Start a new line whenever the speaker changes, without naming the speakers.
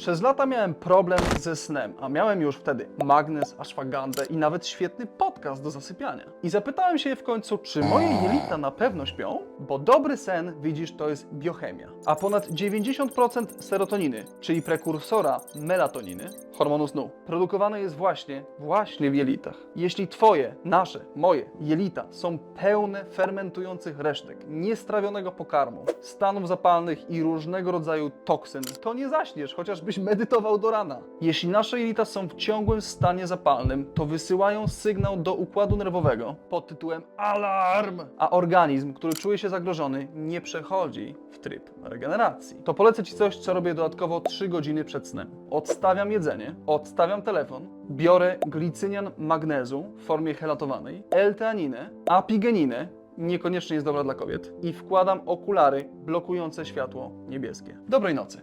Przez lata miałem problem ze snem, a miałem już wtedy magnes, ashwagandę i nawet świetny podcast do zasypiania. I zapytałem się w końcu, czy moje jelita na pewno śpią? Bo dobry sen, widzisz, to jest biochemia. A ponad 90% serotoniny, czyli prekursora melatoniny, hormonu snu, produkowane jest właśnie, właśnie w jelitach. Jeśli twoje, nasze, moje jelita są pełne fermentujących resztek, niestrawionego pokarmu, stanów zapalnych i różnego rodzaju toksyn, to nie zaśniesz, chociażbyś medytował do rana. Jeśli nasze jelita są w ciągłym stanie zapalnym, to wysyłają sygnał do układu nerwowego pod tytułem alarm, a organizm, który czuje się zagrożony, nie przechodzi w tryb regeneracji. To polecę Ci coś, co robię dodatkowo 3 godziny przed snem. Odstawiam jedzenie, odstawiam telefon, biorę glicynian magnezu w formie helatowanej, L-teaninę, apigeninę, niekoniecznie jest dobra dla kobiet, i wkładam okulary blokujące światło niebieskie. Dobrej nocy.